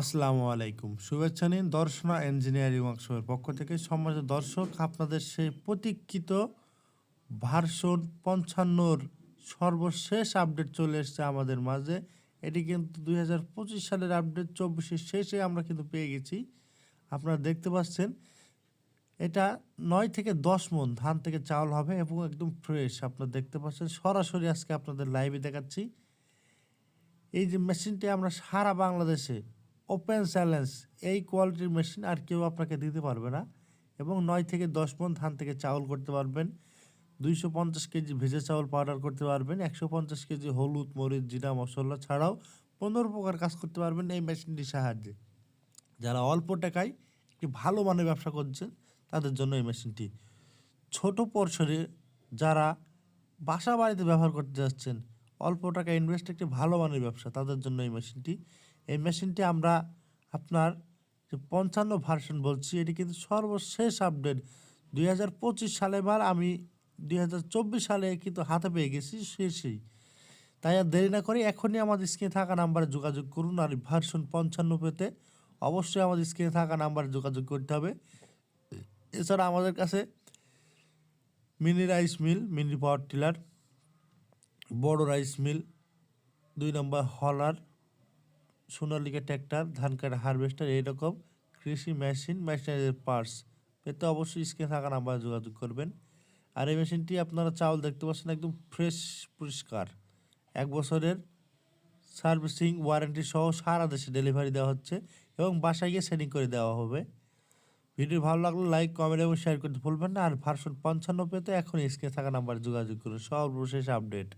আসসালামু আলাইকুম। শুভেচ্ছা নিন দর্শনা ইঞ্জিনিয়ারিং ওয়ার্কশপের পক্ষ থেকে। সম্মানিত দর্শক, আপনাদের সেই প্রতীক্ষিত ভার্সন পঞ্চান্নর সর্বশেষ আপডেট চলে এসেছে আমাদের মাঝে। এটি কিন্তু দুই হাজার পঁচিশ সালের আপডেট, চব্বিশের শেষে আমরা কিন্তু পেয়ে গেছি। আপনারা দেখতে পাচ্ছেন, এটা নয় থেকে দশ মন ধান থেকে চাউল হবে এবং একদম ফ্রেশ। আপনারা দেখতে পাচ্ছেন, সরাসরি আজকে আপনাদের লাইভে দেখাচ্ছি। এই যে মেশিনটি আমরা সারা বাংলাদেশে ওপেন চ্যালেঞ্জ এই কোয়ালিটির মেশিন আর কেউ আপনাকে দিতে পারবে না এবং নয় থেকে দশ মন ধান থেকে চাউল করতে পারবেন। দুইশো পঞ্চাশ কেজি ভেজে চাউল পাউডার করতে পারবেন, একশো পঞ্চাশ কেজি হলুদ, মরিচ, জিরা, মশলা ছাড়াও পনেরো প্রকার কাজ করতে পারবেন এই মেশিনটির সাহায্যে। যারা অল্প টাকায় একটি ভালো মানের ব্যবসা করছেন, তাদের জন্য এই মেশিনটি ছোট পরিসরে যারা বাসা বাড়িতে ব্যবহার করতে যাচ্ছেন, অল্প টাকা ইনভেস্ট একটি ভালো মানের ব্যবসা, তাদের জন্য এই মেশিনটি এই মেশিনটি আমরা আপনার যে পঞ্চান্ন ভার্সন বলছি, এটি কিন্তু সর্বশেষ আপডেট দুই হাজার পঁচিশ সালে বার আমি দুই হাজার চব্বিশ সালে কিন্তু হাতে পেয়ে গেছি, শেষেই। তাই আর দেরি না করে এখনই আমাদের স্ক্রিনে থাকা নাম্বারে যোগাযোগ করুন, আর ভার্সন পঞ্চান্ন পেতে অবশ্যই আমাদের স্ক্রিনে থাকা নাম্বারে যোগাযোগ করতে হবে। এছাড়া আমাদের কাছে mini rice mill mini power tiller বড় রাইস মিল দুই নম্বর হলার সোনালিকা ট্র্যাক্টর ধান কাটা হারভেস্টার, এইরকম কৃষি মেশিন মেশিনারির পার্টস। পেতে অবশ্যই স্ক্রিনে থাকা নাম্বারে যোগাযোগ করবেন। আর এই মেশিনটি আপনারা চাউল দেখতে পাচ্ছেন একদম ফ্রেশ, পরিষ্কার। এক বছরের সার্ভিসিং ওয়ারেন্টি সহ সারা দেশে ডেলিভারি দেওয়া হচ্ছে এবং বাসায় গিয়ে সেটিং করে দেওয়া হবে। ভিডিও ভালো লাগলে লাইক, কমেন্ট এবং শেয়ার করতে ভুলবেন না। আর ভার্সন পঞ্চান্ন পেতে এখন স্ক্রিনে থাকা নাম্বারে যোগাযোগ করুন। সর্বশেষ আপডেট।